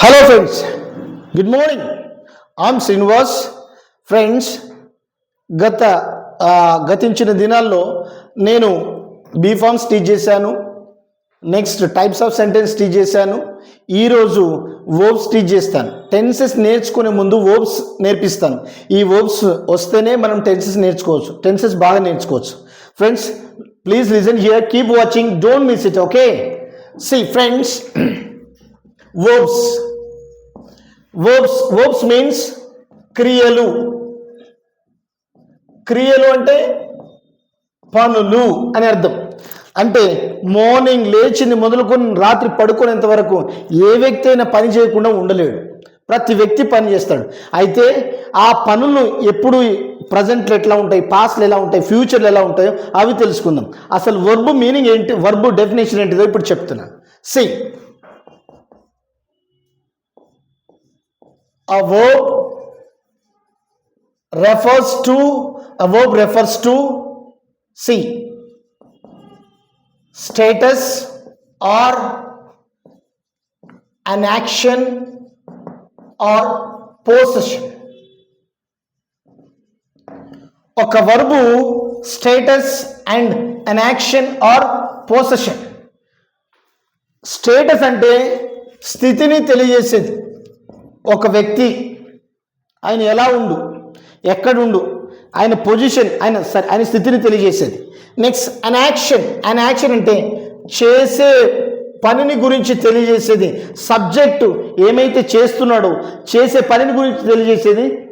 Hello friends good morning am Srinivas friends గత గతించిన దినాల్లో నేను బీఫామ్స్ టీచ్ చేశాను. Next types of sentence teach చేశాను. ఈరోజు ఓబ్స్ టీచ్ చేస్తాను. టెన్సెస్ నేర్చుకునే ముందు ఓబ్స్ నేర్పిస్తాను. ఈ ఓబ్స్ వస్తేనే మనం టెన్సెస్ నేర్చుకోవచ్చు. టెన్సెస్ బాగా నేర్చుకోవచ్చు. Friends please listen here keep watching don't miss it okay see friends verbs verbs verbs means క్రియలు. క్రియలు అంటే పనులు అని అర్థం. అంటే మార్నింగ్ లేచింది మొదలుకొని రాత్రి పడుకునేంత వరకు ఏ వ్యక్తి అయినా పని చేయకుండా ఉండలేడు. ప్రతి వ్యక్తి పని చేస్తాడు. అయితే ఆ పనులు ఎప్పుడు ప్రజెంట్లో ఎట్లా ఉంటాయి? పాస్ట్లు ఎలా ఉంటాయి? ఫ్యూచర్లు ఎలా ఉంటాయో అవి తెలుసుకుందాం. అసలు వర్బ్ మీనింగ్ ఏంటి? వర్బ్ డెఫినేషన్ ఏంటిదో ఇప్పుడు చెప్తున్నాను see a verb refers to a verb refers to see status or an action or possession ఒక verb status and an action or possession status అంటే స్థితిని తెలియజేసేది ఒక వ్యక్తి ఆయన ఎలా ఉండు? ఎక్కడుండు? ఆయన పొజిషన్ ఆయన సరే ఆయన స్థితిని తెలియజేసేది. Next an action an action అంటే చేసే పనిని గురించి తెలియజేసేది. సబ్జెక్టు ఏమైతే చేస్తున్నాడో చేసే పనిని గురించి తెలియజేసేది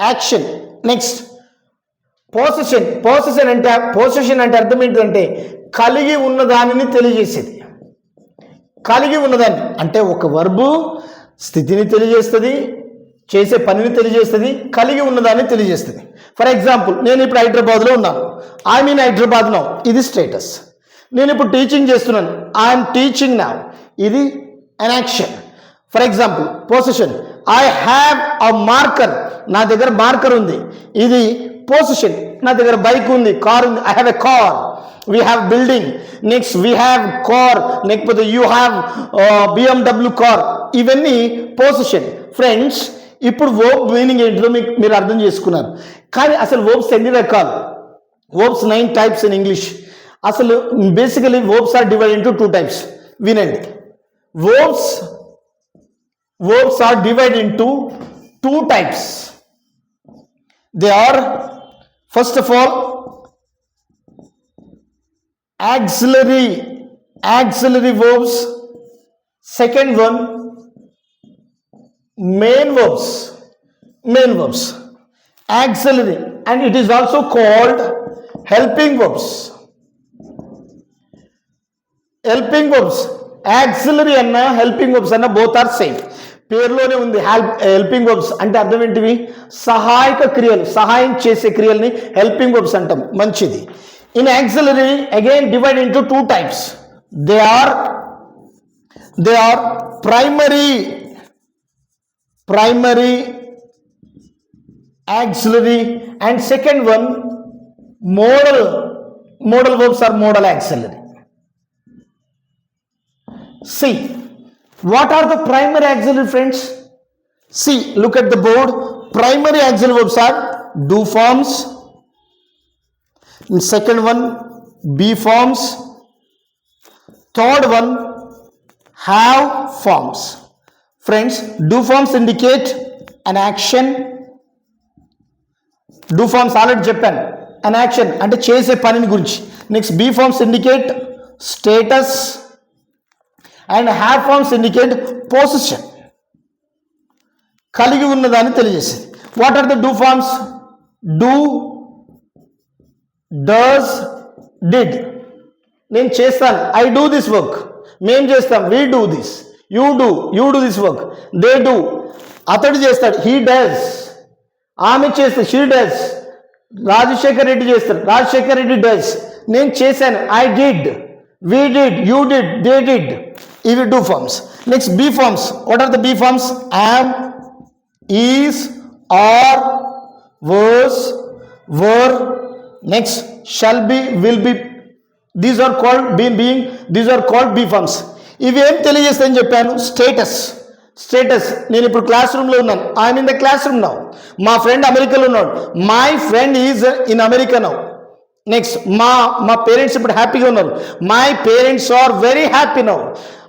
యాక్షన్ నెక్స్ట్ పోసెషన్ పోసెషన్ అంటే పోసెషన్ అంటే అర్థం ఏంటంటే కలిగి ఉన్న దానిని తెలియజేసేది. కలిగి ఉన్నదాన్ని. అంటే ఒక వర్బు స్థితిని తెలియజేస్తుంది చేసే పనిని తెలియజేస్తుంది కలిగి ఉన్నదాన్ని తెలియజేస్తుంది. ఫర్ ఎగ్జాంపుల్ నేను ఇప్పుడు హైదరాబాద్లో ఉన్నాను. ఐ మీన్ హైదరాబాద్ ఇది స్టేటస్ నేను ఇప్పుడు టీచింగ్ చేస్తున్నాను. ఐఎమ్ టీచింగ్ నా ఇది an action for example possession I have a marker నా దగ్గర మార్కర్ ఉంది. ఇది పొజిషన్ నా దగ్గర బైక్ ఉంది కార్ ఉంది. I have a car we have building next we have car లేకపోతే యూ హ్యావ్ బిఎండబ్ల్యూ కార్ ఇవన్నీ పొజిషన్ ఫ్రెండ్స్ ఇప్పుడు వర్బ్ మీనింగ్ ఏంటిదో మీకు మీరు అర్థం చేసుకున్నారు. కానీ అసలు వర్బ్స్ ఎన్ని రకాలు verbs nine types in English అసలు basically verbs are divide into two types వినండి. Verbs verbs are divide into two types they are first of all auxiliary auxiliary verbs second one main verbs main verbs auxiliary and it is also called helping verbs helping verbs auxiliary అన్న helping verbs అన్న both are same పేరులోనే ఉంది. Help helping verbs అంటే అర్థం ఏంటివి? సహాయక క్రియలు సహాయం చేసే క్రియల్ని హెల్పింగ్ వర్బ్స్ అంటాం. మంచిది. In auxiliary again divide into two types they are they are primary primary auxiliary and second one modal modal verbs are modal auxiliary. See what are the primary auxiliary friends see look at the board primary auxiliary are do forms second one be forms third one have forms friends do forms indicate an action do forms already చెప్పాను. An action అంటే చేసే పనిని గురించి. Next be forms indicate status and have forms indicate position కలిగి ఉన్నదాన్ని తెలియజేసేది. What are the do forms do does did నేను చేస్తాను. ఐ డూ దిస్ వర్క్ మేం చేస్తాం. We do this you do you do this work they do అతడు చేస్తాడు. He does ఆమె చేస్తే షీ డస్ రాజశేఖర్ రెడ్డి చేస్తాడు. రాజశేఖర్ రెడ్డి డస్ నేను చేశాను. I did we did you did they did ఇవి do forms next be forms what are the be forms am is are was were next shall be will be these are called be being these are called be forms ఇవి ఏం తెలియజేస్తాయని చెప్పాను? Status status నేను ఇప్పుడు class రూమ్లో ఉన్నాను. ఆయన in the classroom now మా friend అమెరికాలో ఉన్నాడు. My friend is in America now next మా మా పేరెంట్స్ ఇప్పుడు హ్యాపీగా ఉన్నారు. My parents are very happy now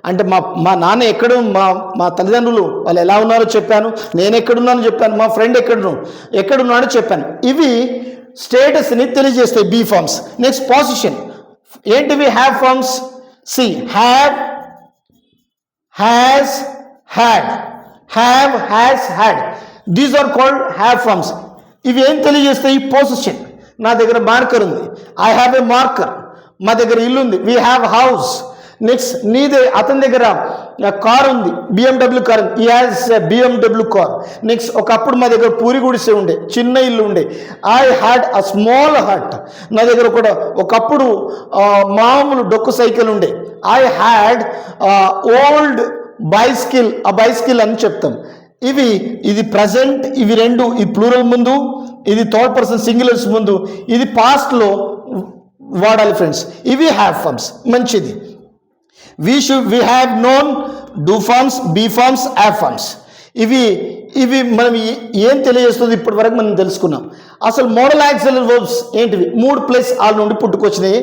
అంటే మా మా నాన్న ఎక్కడ మా మా తల్లిదండ్రులు వాళ్ళు ఎలా ఉన్నారో చెప్పాను నేను ఎక్కడున్నానో చెప్పాను మా ఫ్రెండ్ ఎక్కడున్నాను ఎక్కడున్నాడో చెప్పాను. ఇవి స్టేటస్ని తెలియజేస్తాయి బీ ఫార్మ్స్. Next position. ఏంటివి have forms? See have has had. Have has had. These are called have forms. ఇవి ఏం తెలియజేస్తాయి? పొజిషన్ నా దగ్గర మార్కర్ ఉంది. ఐ హ్యావ్ ఏ మార్కర్ మా దగ్గర ఇల్లు ఉంది వీ హ్యావ్ హౌస్ నెక్స్ట్ నీదే అతని దగ్గర కార్ ఉంది. BMW car he has BMW car next ఒకప్పుడు మా దగ్గర పూరి గుడిసె ఉండే చిన్న ఇల్లు ఉండే. I had a small heart నా దగ్గర కూడా ఒకప్పుడు మామూలు డొక్కు సైకిల్ ఉండే. ఐ హ్యాడ్ ఓల్డ్ బైస్కిల్ ఆ బైస్కిల్ అని చెప్తాం. ఇవి ఇది ప్రజెంట్ ఇవి రెండు ఈ ప్లూరల్ ముందు ఇది థర్డ్ పర్సన్ సింగులర్స్ ముందు ఇది పాస్ట్లో వాడాలి ఫ్రెండ్స్ ఇవి హ్యావ్ ఫార్మ్స్ మంచిది. We should we have known do forms be forms ఆ ఫార్మ్స్ ఇవి ఇవి మనం ఏం తెలియజేస్తుంది ఇప్పటి వరకు మనం తెలుసుకున్నాం. అసలు మోడల్ యాక్సలరీ వర్బ్స్ ఏంటివి? మూడు ప్లస్ ఆల్ నుండి పుట్టుకొచ్చినాయి.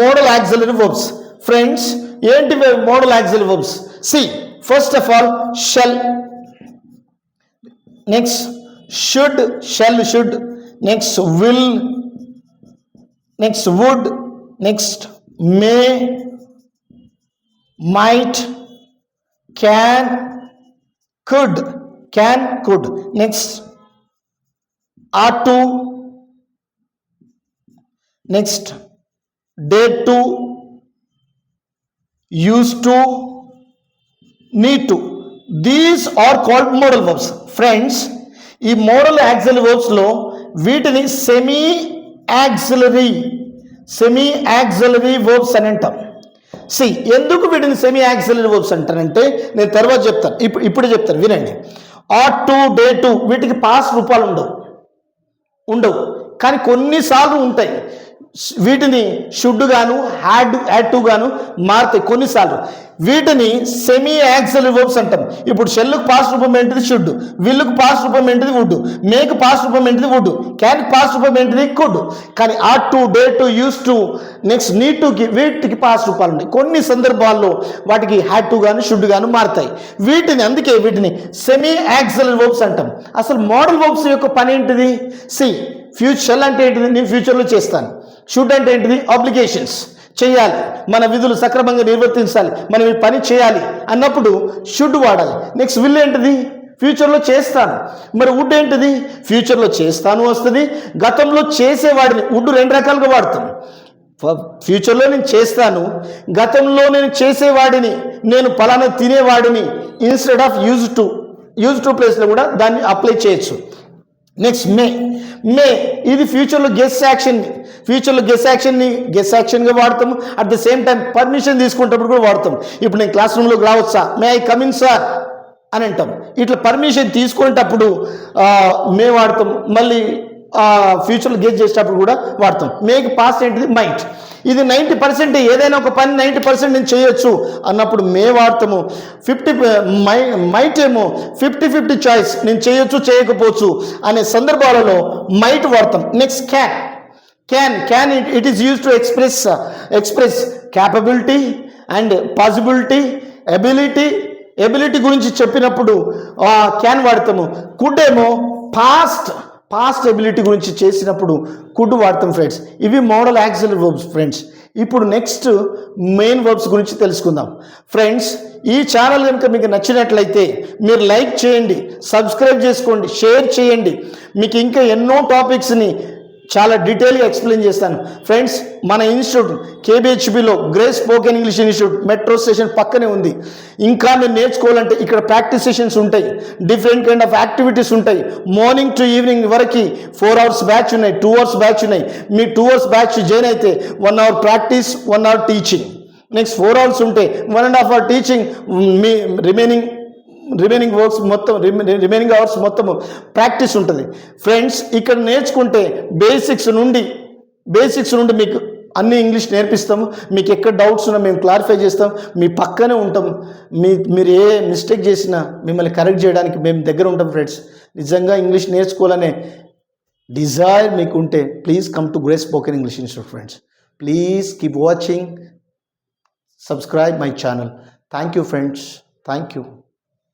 Modal auxiliary verbs. ఫ్రెండ్స్ ఏంటివి modal auxiliary verbs? See first of all shall next should shall should next will next would next may might can could can could next are to next dare to used to need to these are called modal verbs friends ఈ modal auxiliary వర్బ్స్లో వీటిని semi auxiliary semi auxiliary verbs అని అంటాం C ఎందుకు వీటిని semi auxiliary verbs అంటారంటే నేను తర్వాత చెప్తాను. ఇప్పుడు ఇప్పుడు చెప్తాను వినండి. ఆట్ టు డే టు వీటికి పాస్ రూపాలు ఉండవు. ఉండవు. కానీ కొన్నిసార్లు ఉంటాయి. వీటిని షుడ్ గాను హ్యాడ్ హ్యాడ్ టు గాను మారుతాయి కొన్నిసార్లు. వీటిని సెమీ యాక్సల్ వర్బ్స్ అంటాం. ఇప్పుడు షెల్లుకు పాస్ రూపం ఏంటిది షుడ్ విల్లుకు పాస్ రూపం ఏంటిది వుడ్ మేకు పాస్ రూపం ఏంటిది వుడ్ క్యాన్ పాస్ రూపం ఏంటిది కుడ్ కానీ ought to dare to used to next need Tuki వీటికి పాస్ రూపాలు ఉన్నాయి. కొన్ని సందర్భాల్లో వాటికి హ్యాడ్ టు గాను షుడ్ గాను మారుతాయి. వీటిని అందుకే వీటిని సెమీ యాక్సల్ వర్బ్స్ అంటాం. అసలు మోడల్ వర్బ్స్ యొక్క పని ఏంటిది? సి ఫ్యూచర్ అంటే ఏంటిది? నేను ఫ్యూచర్లో చేస్తాను. షుడ్ అంటే ఏంటిది అప్లికేషన్స్ చేయాలి. మన విధులు సక్రమంగా నిర్వర్తించాలి. మనం ఈ పని చేయాలి అన్నప్పుడు షుడ్ వాడాలి. నెక్స్ట్ విల్ ఏంటిది ఫ్యూచర్లో చేస్తాను. మరి వుడ్ ఏంటిది ఫ్యూచర్లో చేస్తాను వస్తుంది. గతంలో చేసేవాడిని వుడ్ రెండు రకాలుగా వాడతాం ఫ్యూచర్లో నేను చేస్తాను. గతంలో నేను చేసేవాడిని నేను పలానా తినేవాడిని instead of use to use to ప్లేస్లో కూడా దాన్ని అప్లై చేయొచ్చు. నెక్స్ట్ మే మే ఇది ఫ్యూచర్లో గెస్ యాక్షన్ ఫ్యూచర్లో గెస్ యాక్షన్ని గెస్ యాక్షన్గా వాడతాము. At the same time permission తీసుకునేటప్పుడు కూడా వాడతాం ఇప్పుడు నేను క్లాస్ రూమ్లోకి రావచ్చా? మే ఐ కమిన్ సార్ అని అంటాం. ఇట్లా పర్మిషన్ తీసుకునేటప్పుడు మే వాడతాం మళ్ళీ ఫ్యూచర్లో గేజ్ చేసేటప్పుడు కూడా వాడతాం. మేక్ పాస్ట్ ఏంటిది? మైట్ ఇది నైంటీ పర్సెంట్ ఏదైనా ఒక పని నైంటీ పర్సెంట్ నేను చేయొచ్చు అన్నప్పుడు మే వాడతాము. ఫిఫ్టీ మై మైట్ ఏమో ఫిఫ్టీ ఫిఫ్టీ చాయిస్ నేను చేయొచ్చు చేయకపోవచ్చు అనే సందర్భాలలో మైట్ వాడతాం. Next can can can it it is use to express express capability and possibility ability ability గురించి చెప్పినప్పుడు క్యాన్ వాడతాము. కుడ్ ఏమో పాస్ట్ పాస్ట్ ఎబిలిటీ గురించి చేసినప్పుడు కుడ్ వాడతాం ఫ్రెండ్స్ ఇవి మోడల్ యాక్సిల్ వర్బ్స్ ఫ్రెండ్స్ ఇప్పుడు నెక్స్ట్ మెయిన్ వర్బ్స్ గురించి తెలుసుకుందాం. ఫ్రెండ్స్ ఈ ఛానల్ కనుక మీకు నచ్చినట్లయితే మీరు లైక్ చేయండి సబ్స్క్రైబ్ చేసుకోండి షేర్ చేయండి. మీకు ఇంకా ఎన్నో టాపిక్స్ని చాలా డీటెయిల్గా ఎక్స్ప్లెయిన్ చేస్తాను. ఫ్రెండ్స్ మన institute కేబిహెచ్బిలో Grace spoken English institute metro station పక్కనే ఉంది. ఇంకా మీరు నేర్చుకోవాలంటే ఇక్కడ ప్రాక్టీస్ సెషన్స్ ఉంటాయి. డిఫరెంట్ కైండ్ ఆఫ్ యాక్టివిటీస్ ఉంటాయి. మార్నింగ్ టు ఈవినింగ్ వరకు ఫోర్ అవర్స్ బ్యాచ్ ఉన్నాయి టూ అవర్స్ బ్యాచ్ ఉన్నాయి. మీ టూ అవర్స్ బ్యాచ్ జాయిన్ అయితే one hour practice one hour teaching next four hours ఉంటే one and half hour teaching me remaining remaining works మొత్తం remaining hours మొత్తం practice ఉంటుంది. Friends ఇక్కడ నేర్చుకుంటే బేసిక్స్ నుండి బేసిక్స్ నుండి మీకు అన్ని ఇంగ్లీష్ నేర్పిస్తాము. మీకు ఎక్కడ డౌట్స్ ఉన్నా మేము క్లారిఫై చేస్తాం. మీ పక్కనే ఉంటాం. మీ మీరు ఏ మిస్టేక్ చేసినా మిమ్మల్ని కరెక్ట్ చేయడానికి మేము దగ్గర ఉంటాం ఫ్రెండ్స్ నిజంగా ఇంగ్లీష్ నేర్చుకోవాలనే డిజైర్ మీకు ఉంటే please come to Grace spoken English institute friends please keep watching subscribe my channel thank you friends thank you